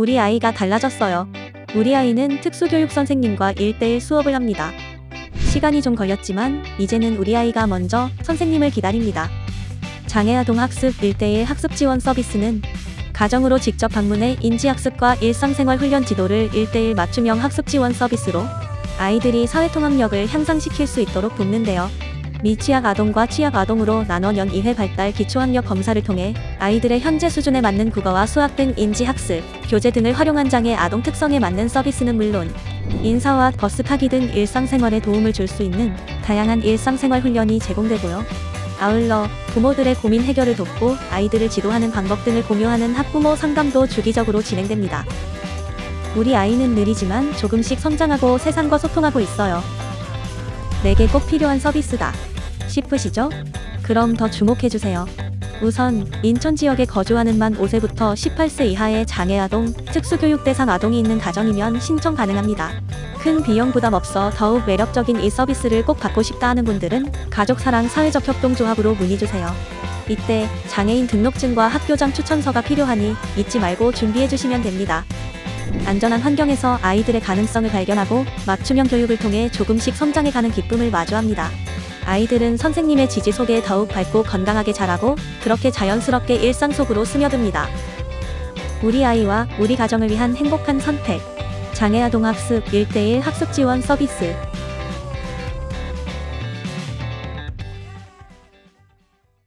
우리 아이가 달라졌어요. 우리 아이는 특수교육 선생님과 1대1 수업을 합니다. 시간이 좀 걸렸지만 이제는 우리 아이가 먼저 선생님을 기다립니다. 장애아동 학습 1대1 학습 지원 서비스는 가정으로 직접 방문해 인지학습과 일상생활 훈련 지도를 1대1 맞춤형 학습 지원 서비스로 아이들이 사회통합력을 향상시킬 수 있도록 돕는데요. 미취학 아동과 취학 아동으로 나눠 연 2회 발달 기초학력 검사를 통해 아이들의 현재 수준에 맞는 국어와 수학 등 인지 학습, 교재 등을 활용한 장애 아동 특성에 맞는 서비스는 물론 인사와 버스 타기 등 일상생활에 도움을 줄 수 있는 다양한 일상생활 훈련이 제공되고요. 아울러 부모들의 고민 해결을 돕고 아이들을 지도하는 방법 등을 공유하는 학부모 상담도 주기적으로 진행됩니다. 우리 아이는 느리지만 조금씩 성장하고 세상과 소통하고 있어요. 내게 꼭 필요한 서비스다. 싶으시죠? 그럼 더 주목해주세요. 우선 인천 지역에 거주하는 만 5세부터 18세 이하의 장애아동, 특수교육 대상 아동이 있는 가정이면 신청 가능합니다. 큰 비용 부담 없어 더욱 매력적인 이 서비스를 꼭 받고 싶다 하는 분들은 가족사랑 사회적 협동조합으로 문의주세요. 이때 장애인 등록증과 학교장 추천서가 필요하니 잊지 말고 준비해주시면 됩니다. 안전한 환경에서 아이들의 가능성을 발견하고 맞춤형 교육을 통해 조금씩 성장해가는 기쁨을 마주합니다. 아이들은 선생님의 지지 속에 더욱 밝고 건강하게 자라고 그렇게 자연스럽게 일상 속으로 스며듭니다. 우리 아이와 우리 가정을 위한 행복한 선택. 장애아동 학습 1대1 학습 지원 서비스.